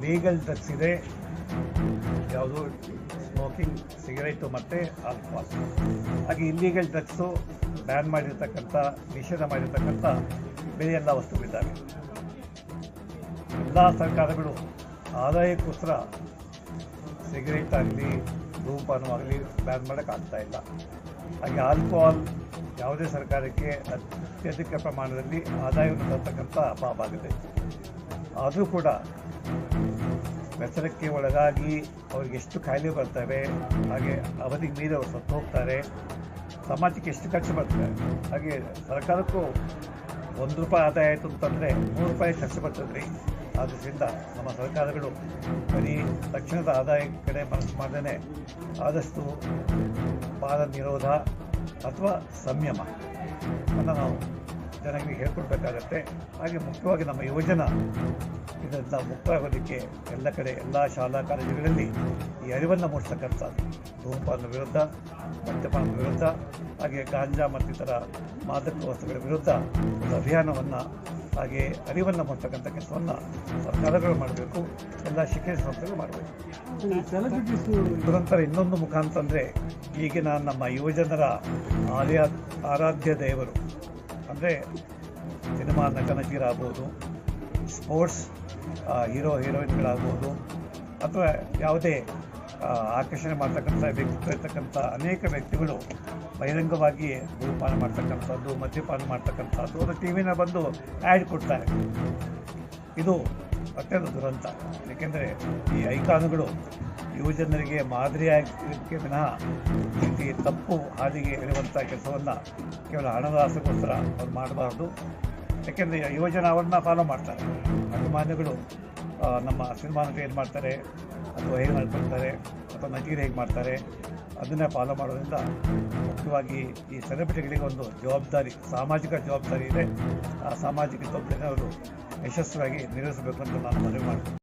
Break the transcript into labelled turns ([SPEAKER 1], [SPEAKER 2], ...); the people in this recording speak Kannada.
[SPEAKER 1] ಇಲ್ಲಿಗಲ್ ಡ್ರಗ್ಸ್ ಇದೆ. ಯಾವುದು ಸ್ಮೋಕಿಂಗ್ ಸಿಗರೇಟು ಮತ್ತು ಆಲ್ಕೋಹಾಲ್ ಹಾಗೆ ಇಲ್ಲೀಗಲ್ ಡ್ರಗ್ಸು ಬ್ಯಾನ್ ಮಾಡಿರ್ತಕ್ಕಂಥ, ನಿಷೇಧ ಮಾಡಿರ್ತಕ್ಕಂಥ ಬೇರೆ ಎಲ್ಲ ವಸ್ತುಗಳಿದ್ದಾವೆ. ಎಲ್ಲ ಸರ್ಕಾರಗಳು ಆದಾಯಕ್ಕೋಸ್ಕರ ಸಿಗರೇಟ್ ಆಗಲಿ ಧೂಮಪಾನವಾಗಲಿ ಬ್ಯಾನ್ ಮಾಡೋಕ್ಕಾಗ್ತಾ ಇಲ್ಲ. ಹಾಗೆ ಆಲ್ಕೋಹಾಲ್ ಯಾವುದೇ ಸರ್ಕಾರಕ್ಕೆ ಅತ್ಯಧಿಕ ಪ್ರಮಾಣದಲ್ಲಿ ಆದಾಯವನ್ನು ತರ್ತಕ್ಕಂಥ ಅಭಾವ ಆಗಿದೆ ಆದರೂ ಕೂಡ ವ್ಯಸನಕ್ಕೆ ಒಳಗಾಗಿ ಅವ್ರಿಗೆ ಎಷ್ಟು ಕಾಯಿಲೆ ಬರ್ತವೆ, ಹಾಗೆ ಅವಧಿಗೆ ಮೀರಿ ಅವರು ಸತ್ತು ಹೋಗ್ತಾರೆ, ಸಮಾಜಕ್ಕೆ ಎಷ್ಟು ಖರ್ಚು ಬರ್ತದೆ? ಹಾಗೆ ಸರ್ಕಾರಕ್ಕೂ ಒಂದು ರೂಪಾಯಿ ಆದಾಯ ಆಯಿತು ಅಂತಂದರೆ ಮೂರು ರೂಪಾಯಿ ಖರ್ಚು ಬರ್ತದೆ ರೀ ಆದ್ದರಿಂದ ನಮ್ಮ ಸರ್ಕಾರಗಳು ಬರೀ ತಕ್ಷಣದ ಆದಾಯ ಕಡೆ ಮನಸ್ಸು ಮಾಡದೇ ಆದಷ್ಟು ಪಾದ ನಿರೋಧ ಅಥವಾ ಸಂಯಮ. ಅನ್ನು ನಾವು ಜನಗಳಿಗೆ ಹೇಳ್ಕೊಡ್ಬೇಕಾಗತ್ತೆ. ಹಾಗೆ ಮುಖ್ಯವಾಗಿ ನಮ್ಮ ಯುವಜನ ಇದರಿಂದ ಮುಕ್ತವಾಗೋದಕ್ಕೆ ಎಲ್ಲ ಕಡೆ ಎಲ್ಲ ಶಾಲಾ ಕಾಲೇಜುಗಳಲ್ಲಿ ಈ ಅರಿವನ್ನು ಮೂಡಿಸ್ತಕ್ಕಂಥದ್ದು ಧೂಮಪಾನದ ವಿರುದ್ಧ ಮದ್ಯಪಾನದ ವಿರುದ್ಧ, ಹಾಗೆ ಗಾಂಜಾ ಮತ್ತಿತರ ಮಾದಕ ವಸ್ತುಗಳ ವಿರುದ್ಧ ಒಂದು ಅಭಿಯಾನವನ್ನು ಹಾಗೆ ಅರಿವನ್ನು ಮೂಡಿಸ್ತಕ್ಕಂಥ ಕೆಲಸವನ್ನು ಸರ್ಕಾರಗಳು ಮಾಡಬೇಕು, ಎಲ್ಲ ಶಿಕ್ಷಣ ಸಂಸ್ಥೆಗಳು ಮಾಡಬೇಕು. ನಂತರ ಇನ್ನೊಂದು ಮುಖ ಅಂತಂದರೆ ಈಗಿನ ನಮ್ಮ ಯುವಜನರ ಆರ್ಯ ಆರಾಧ್ಯ ದೇವರು ಅಂದರೆ ಸಿನಿಮಾ ನಟ ನಟಿಯರಾಗ್ಬೋದು ಸ್ಪೋರ್ಟ್ಸ್ ಹೀರೋ ಹೀರೋಯಿನ್ಗಳಾಗ್ಬೋದು ಅಥವಾ ಯಾವುದೇ ಆಕರ್ಷಣೆ ಮಾಡ್ತಕ್ಕಂಥ ವ್ಯಕ್ತಿತ್ವ ಇರ್ತಕ್ಕಂಥ ಅನೇಕ ವ್ಯಕ್ತಿಗಳು ಬಹಿರಂಗವಾಗಿ ಧೂಮಪಾನ ಮಾಡ್ತಕ್ಕಂಥದ್ದು, ಮದ್ಯಪಾನ ಮಾಡ್ತಕ್ಕಂಥದ್ದು, ಅದು ಟಿ ವಿನ ಬಂದು ಆ್ಯಡ್ ಕೊಡ್ತಾರೆ. ಇದು ಅತ್ಯಂತ ದುರಂತ ಏಕೆಂದರೆ ಈ ಐಕಾನುಗಳು ಯುವಜನರಿಗೆ ಮಾದರಿಯಾಗಿದ್ದಕ್ಕೆ ವಿನಃ ರೀತಿ ತಪ್ಪು ಹಾದಿಗೆ ಇರುವಂಥ ಕೆಲಸವನ್ನು ಕೇವಲ ಹಣದ ಆಸೆಗೋಸ್ಕರ ಅವ್ರು ಮಾಡಬಾರ್ದು. ಯಾಕೆಂದರೆ ಯುವಜನ ಅವ್ರನ್ನ ಫಾಲೋ ಮಾಡ್ತಾರೆ. ಅಭಿಮಾನಿಗಳು ನಮ್ಮ ಸಿನಿಮಾ ಏನು ಮಾಡ್ತಾರೆ? ಅಥವಾ ಹೇಗೆ ನಡ್ಕೊಳ್ತಾರೆ ಅಥವಾ ನಟಿಯರು ಹೇಗೆ ಮಾಡ್ತಾರೆ? ಅದನ್ನೇ ಫಾಲೋ ಮಾಡೋದ್ರಿಂದ ಮುಖ್ಯವಾಗಿ ಈ ಸೆಲೆಬ್ರಿಟಿಗಳಿಗೆ ಒಂದು ಜವಾಬ್ದಾರಿ, ಸಾಮಾಜಿಕ ಜವಾಬ್ದಾರಿ ಇದೆ. ಆ ಸಾಮಾಜಿಕ ಜವಾಬ್ದಾರಿ ಅವರು ಯಶಸ್ವಿಯಾಗಿ ನಿರ್ವಹಿಸಬೇಕು ಅಂತ ನಾನು ಮನವಿ ಮಾಡ್ತೀನಿ.